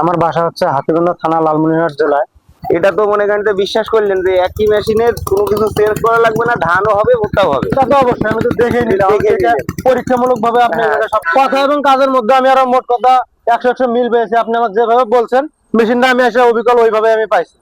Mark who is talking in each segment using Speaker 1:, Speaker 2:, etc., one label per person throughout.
Speaker 1: আমার বাসা হচ্ছে হাতিগঞ্জ থানা লালমনিরহাট জেলায়।
Speaker 2: এটা তো মনে করেন বিশ্বাস করলেন যে একই মেশিনে কোনো কিছু চেঞ্জ করা লাগবে না ধানও হবে ভুট্টাও হবে।
Speaker 1: তা তো অবশ্যই আমি তো দেখে নিলাম পরীক্ষামূলক ভাবে আপনি
Speaker 2: হ্যাঁ।
Speaker 1: সব কথা এবং কাজের মধ্যে আমি আরও মোট কথা একশো একশো মিল পেয়েছি আপনি আমাকে যেভাবে বলছেন মেশিনটা আমি এসে অবিকল ওইভাবে আমি পাইছি।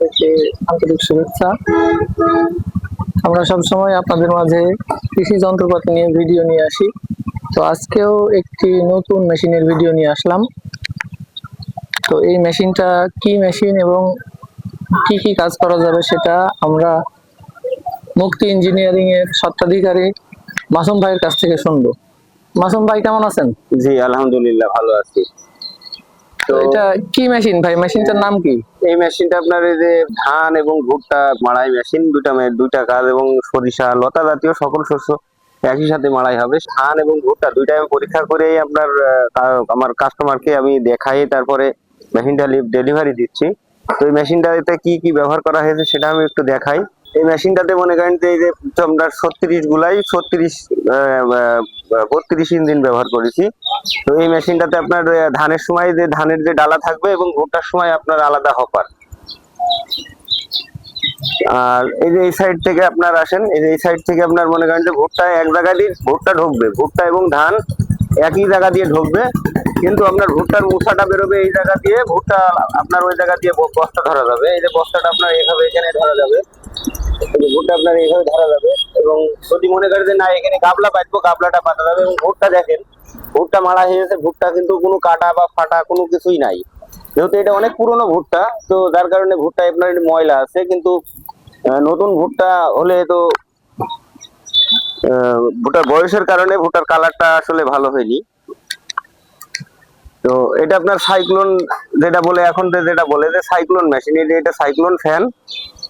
Speaker 3: আপনাদেরকে আন্তরিক শুভেচ্ছা। আমরা সব সময় আপনাদের মাঝে কৃষি যন্ত্রপাতি নিয়ে ভিডিও নিয়ে আসি। তো আজকেও একটি নতুন মেশিনের ভিডিও নিয়ে আসলাম। তো এই মেশিনটা কি মেশিন এবং কি কি কাজ করা যাবে সেটা আমরা মুক্তি ইঞ্জিনিয়ারিং এর স্বত্বাধিকারী মাসুম ভাইয়ের কাছ থেকে শুনব। মাসুম ভাই, কেমন আছেন?
Speaker 2: জি, আলহামদুলিল্লাহ, ভালো আছি।
Speaker 3: তো এটা কি মেশিন ভাই? মেশিনটার নাম কি?
Speaker 2: এই মেশিনটা আপনার এই যে ধান এবং ভুট্টা মাড়াই মেশিন দুইটা মে- দুইটা কাজ এবং সরিষা লতা জাতীয় সকল শস্য একই সাথে মাড়াই হবে। ধান এবং ভুট্টা দুইটা আমি পরীক্ষা করেই আপনার আমার কাস্টমারকে আমি দেখাই তারপরে মেশিনটা ডেলিভারি দিচ্ছি। তো এই মেশিনটাতে কি কি ব্যবহার করা হয়েছে সেটা আমি একটু দেখাই। এই মেশিনটাতে মনে করেন যে এই যে আমরা ছত্রিশ গুলাই ছত্রিশ বত্রিশ ইঞ্জিন ব্যবহার করেছি। তো এই মেশিনটাতে আপনার ধানের সময় যে ধানের যে ডালা থাকবে এবং ভুট্টার সময় আপনার আলাদা হপার। আর এই যে এই সাইড থেকে আপনার আসেন, এই যে এই সাইড থেকে আপনার মনে করেন যে ভুট্টা এক জায়গা দিয়ে ভুট্টা ঢুকবে, ভুট্টা এবং ধান একই জায়গা দিয়ে ঢুকবে, কিন্তু আপনার ভুট্টার মুসাটা বেরোবে এই জায়গা দিয়ে, ভুট্টা আপনার ওই জায়গা দিয়ে বস্তা ধরা যাবে। এই যে বস্তাটা আপনার এভাবে এখানে ধরা যাবে। ভুট্টা আপনার এইভাবে ধরা যাবে এবং যদি মনে করেন যে না, এখানে গাবলা পাতবো গাবলাটা পাতা যাবে এবং ভুট্টা দেখেন, ভুট্টা মারা হয়ে গেছে ভুট্টা কিন্তু কোনো কাটা বা ফাটা কোনো কিছুই নাই। যেহেতু এটা অনেক পুরনো ভুট্টা, তো যার কারণে ভুট্টা আপনার ময়লা আছে, কিন্তু নতুন ভুট্টা হলে তো ভুট্টার বয়সের কারণে ভুট্টার কালারটা আসলে ভালো হয়নি। তো এটা আপনার সাইক্লোন যেটা বলে, এখন যেটা বলে যে সাইক্লোন মেশিন এটা সাইক্লোন ফ্যান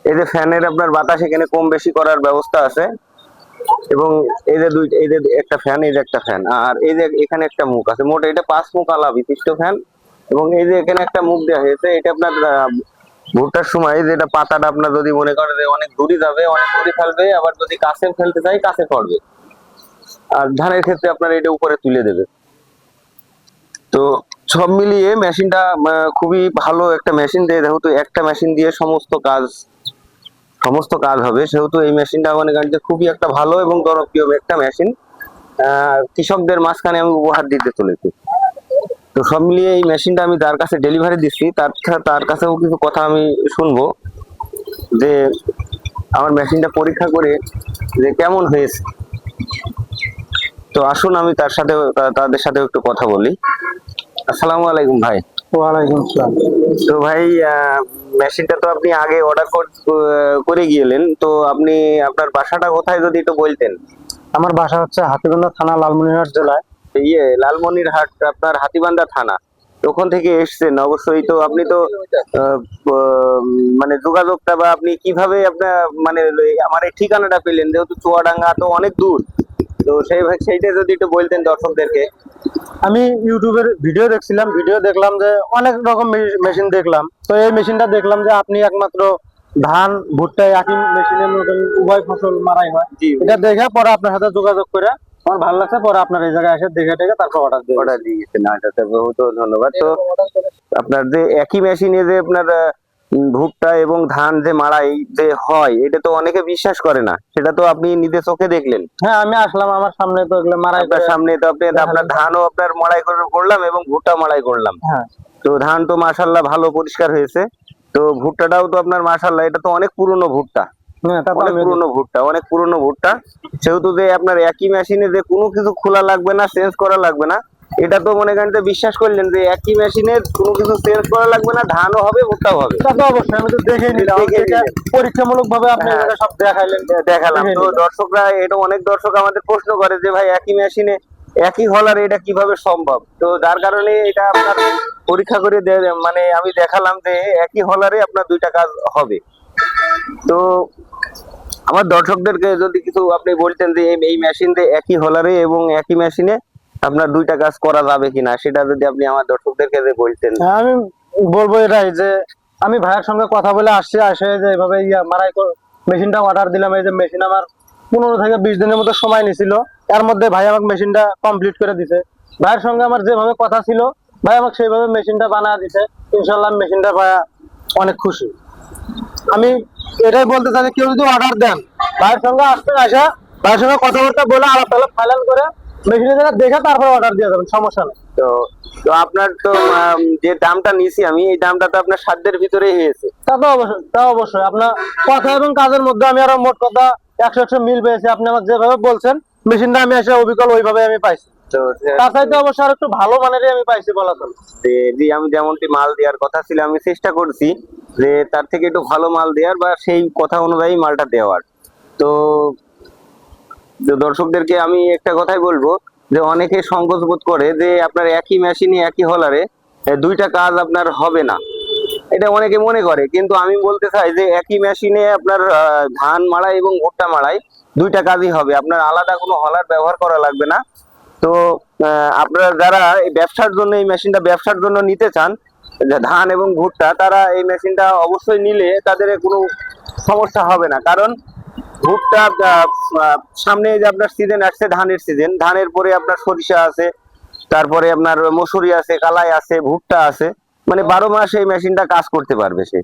Speaker 2: এই যে ফ্যানের আপনার বাতাস এখানে কম বেশি করার ব্যবস্থা আছে। এবং এই যে দুই এই যে একটা ফ্যান, এই যে একটা ফ্যান। আর এই যে এখানে একটা মুখ আছে। মোট এটা পাঁচ মুখ আলা বিশিষ্ট ফ্যান। এবং এই যে এখানে একটা মুখ দেওয়া হয়েছে, এটা আপনার ভুট্টার সময় যেটা পাতাটা আপনার যদি মনে করেন যে অনেক দূরে যাবে, অনেক দূরে ফেলবে, আবার যদি কাছে ফেলতে চাই কাছে পড়বে আর ধানের ক্ষেত্রে আপনার এটা উপরে তুলে দেবে। তো সব মিলিয়ে মেশিনটা খুবই ভালো একটা মেশিন। দিয়ে যেহেতু একটা মেশিন দিয়ে সমস্ত কাজ সমস্ত কাজ হবে। সেহেতু এই মেশিনটা করেন যে খুবই একটা ভালো এবং জনপ্রিয় একটা মেশিন কৃষকদের মাঝখানে আমি উপহার দিতে চলেছি। তো সব মিলিয়ে এই মেশিনটা আমি যার কাছে ডেলিভারি দিচ্ছি তার তার কাছেও কিছু কথা আমি শুনব যে আমার মেশিনটা পরীক্ষা করে যে কেমন হয়েছে। তো আসুন আমি তার সাথে তাদের সাথে একটু কথা বলি। আসসালামু আলাইকুম ভাই।
Speaker 1: ওয়ালাইকুম আসসালাম।
Speaker 2: তো ভাই মেশিনটা তো আপনি আগে অর্ডার করে গিয়েলেন। তো আপনি আপনার বাসাটা কোথায় যদি একটু বলতেন?
Speaker 1: আমার বাসা হচ্ছে হাতিগঞ্জ থানা লালমনিরহাট জেলায়।
Speaker 2: ইয়ে লালমনিরহাট আপনার হাতিবান্ধা থানা। ওখান থেকে এসছেন। অবশ্যই তো আপনি তো মানে যোগাযোগটা বা আপনি কীভাবে আপনার মানে আমার এই ঠিকানাটা পেলেন। যেহেতু চুয়াডাঙ্গা তো অনেক দূর। তো সেই সেইটা যদি একটু বলতেন দর্শকদেরকে।
Speaker 1: আমি ইউটিউবের ভিডিও দেখছিলাম ভিডিও দেখলাম যে অনেক রকম মেশিন দেখলাম। তো এই মেশিনটা দেখলাম যে আপনি একমাত্র ধান ভুট্টা একই মেশিনের মতন উভয় ফসল মারাই হয়। এটা দেখে পরে আপনার সাথে যোগাযোগ করে আমার ভালো লাগছে পরে আপনার এই জায়গায় এসে দেখে দেখে তারপর অর্ডার দিই
Speaker 2: অর্ডার দিয়ে গেছেন আচ্ছা বহুত ধন্যবাদ। তো আপনার যে একই মেশিনে যে আপনার ভুট্টা এবং ধান যে মাড়াই যে হয় এটা তো অনেকে বিশ্বাস করে না। সেটা তো আপনি নিজে চোখে দেখলেন।
Speaker 1: হ্যাঁ আমি আসলাম আমার সামনে তো এগুলো মারাই
Speaker 2: আপনার সামনে তো আপনি আপনার ধানও আপনার মাড়াই করে করলাম এবং ভুট্টা মাড়াই করলাম।
Speaker 1: হ্যাঁ।
Speaker 2: তো ধান তো মাশাল্লাহ ভালো পরিষ্কার হয়েছে। তো ভুট্টাটাও তো আপনার মাশাল্লাহ এটা তো অনেক পুরনো ভুট্টা।
Speaker 1: হ্যাঁ
Speaker 2: অনেক পুরনো ভুট্টা অনেক পুরনো ভুট্টা। সেহেতু যে আপনার একই মেশিনে যে কোনো কিছু খোলা লাগবে না চেঞ্জ করা লাগবে না। এটা তো মনে করেন বিশ্বাস করলেন যে একই মেশিনে কোনো কিছু চেঞ্জ করা লাগবে না ধানও হবে ভুট্টাও হবে।
Speaker 1: তা তো অবশ্যই আমি তো দেখে নিলাম। পরীক্ষামূলক ভাবে আপনি
Speaker 2: হ্যাঁ।
Speaker 1: সব দেখাইলেন।
Speaker 2: দেখালাম। তো দর্শকরা এটা অনেক দর্শক আমাদের প্রশ্ন করে যে ভাই একই মেশিনে একই হলার এটা কীভাবে সম্ভব? তো যার কারণে এটা আপনার পরীক্ষা করে মানে আমি দেখালাম যে একই হলারে আপনার দুইটা কাজ হবে। তো আমার দর্শকদেরকে যদি কিছু আপনি বলতেন যে এই- এই মেশিন দিয়ে একই হলারে এবং একই মেশিনে আপনার দুইটা কাজ করা যাবে কিনা সেটা যদি আপনি আমার দর্শকদেরকে যে বলতেন।
Speaker 1: হ্যাঁ, আমি বলব এটাই যে আমি ভাইয়ের সঙ্গে কথা বলে আসছি আসে যে এইভাবে ইয়া মারাই মেশিনটা অর্ডার দিলাম এই যে মেশিন আমার পনেরো থেকে বিশ দিনের মতো সময় নিছিল। এর মধ্যে ভাই আমাকে মেশিনটা কমপ্লিট করে দিছে। ভাইয়ের সঙ্গে আমার যেভাবে কথা ছিল ভাই আমাকে সেইভাবে মেশিনটা বানা দিছে। ইনশাল্লাহ মেশিনটা ভাই অনেক খুশি। আমি এটাই বলতে চাই কেউ যদি অর্ডার দেন ভাইয়ের সঙ্গে আসতে আসা ভাইয়ের সঙ্গে কথাবার্তা বলে আলাপ আলাপ ফাইনাল করে মেশিনে দেখে তারপর অর্ডার দিয়ে যাবেন সমস্যা নেই।
Speaker 2: তো তো আপনার তো যে দামটা নিছি আমি এই দামটা তো আপনার সাধ্যের ভিতরেই হয়েছে।
Speaker 1: তা তো অবশ্যই তা অবশ্যই। আপনার কথা এবং কাজের মধ্যে আমি আরও মোট কথা একশো একশো মিল পেয়েছি আপনি আমার যেভাবে বলছেন মেশিনটা আমি এসে অবিকল ওইভাবে আমি পাইছি।
Speaker 2: তো
Speaker 1: তার চাইতে অবশ্যই আর একটু ভালো মানেরই আমি পাইছি বলা চলে।
Speaker 2: আমি যেমনটি মাল দেওয়ার কথা ছিল আমি চেষ্টা করছি যে তার থেকে একটু ভালো মাল দেওয়ার বা সেই কথা অনুযায়ী মালটা দেওয়ার। তো তো দর্শকদেরকে আমি একটা কথাই বলব যে অনেকে সংকোচ বোধ করে যে আপনার একই মেশিনে একই হলারে দুইটা কাজ আপনার হবে না। এটা অনেকে মনে করে, কিন্তু আমি বলতে চাই যে একই মেশিনে আপনার ধান মাড়াই এবং ভুট্টা মাড়াই দুইটা কাজই হবে। আপনার আলাদা কোনো হলার ব্যবহার করা লাগবে না। তো আপনারা যারা এই ব্যবসার জন্য, এই মেশিনটা ব্যবসার জন্য নিতে চান ধান এবং ভুট্টা, তারা এই মেশিনটা অবশ্যই নিলে তাদের কোনো সমস্যা হবে না। কারণ ভুট্টা সামনে যে আপনার সিজন আসছে, ধানের সিজন ধানের পরে আপনার সরিষা আছে, তারপরে আপনার মসুরি আছে, কালাই আছে, ভুট্টা আছে মানে বারো মাস এই মেশিনটা কাজ করতে পারবে সে।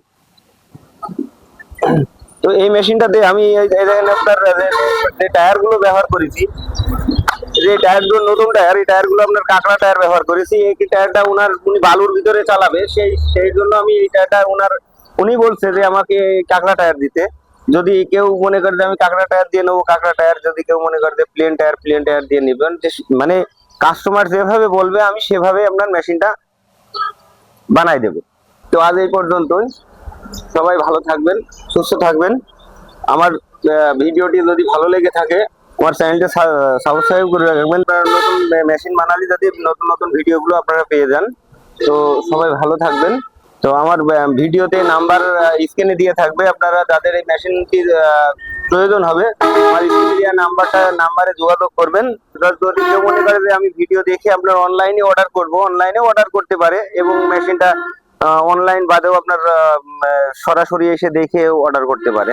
Speaker 2: তো এই মেশিনটাতে আমি আপনার, যে টায়ারগুলো ব্যবহার করেছি, যে টায়ারগুলো নতুন টায়ার, এই টায়ারগুলো আপনার কাঁকড়া টায়ার ব্যবহার করেছি, এই টায়ারটা ওনার উনি বালুর ভিতরে চালাবে, সেই সেই জন্য আমি এই টায়ারটা ওনার উনি বলছে যে আমাকে কাঁকড়া টায়ার দিতে। যদি কেউ মনে করে আমি কাঁকড়া টায়ার দিয়ে নেব, কাঁকড়া টায়ার, যদি কেউ মনে করে প্লেন টায়ার প্লেন টায়ার দিয়ে নেবেন মানে কাস্টমার যেভাবে বলবে, আমি সেভাবে আপনার মেশিনটা বানাই দেব। তো আজ এই পর্যন্তই। সবাই ভালো থাকবেন, সুস্থ থাকবেন। আমার ভিডিওটি যদি ভালো লেগে থাকে, আমার চ্যানেলটা সাবস্ক্রাইব করে রাখবেন। নতুন মেশিন বানালে যদি নতুন নতুন ভিডিওগুলো আপনারা পেয়ে যান। তো সবাই ভালো থাকবেন। তো আমার ভিডিওতে নাম্বার স্ক্রিনে দিয়ে থাকবে। আপনারা যাদের এই মেশিনটি প্রয়োজন হবে, আমার স্ক্রিনে নাম্বারটা, নাম্বারে যোগাযোগ করবেন। যদি কেউ মনে করে যে আমি ভিডিও দেখে আপনার অনলাইনে অর্ডার করব। অনলাইনে অর্ডার করতে পারে এবং মেশিনটা অনলাইন বাদেও আপনার সরাসরি এসে দেখে অর্ডার করতে পারে।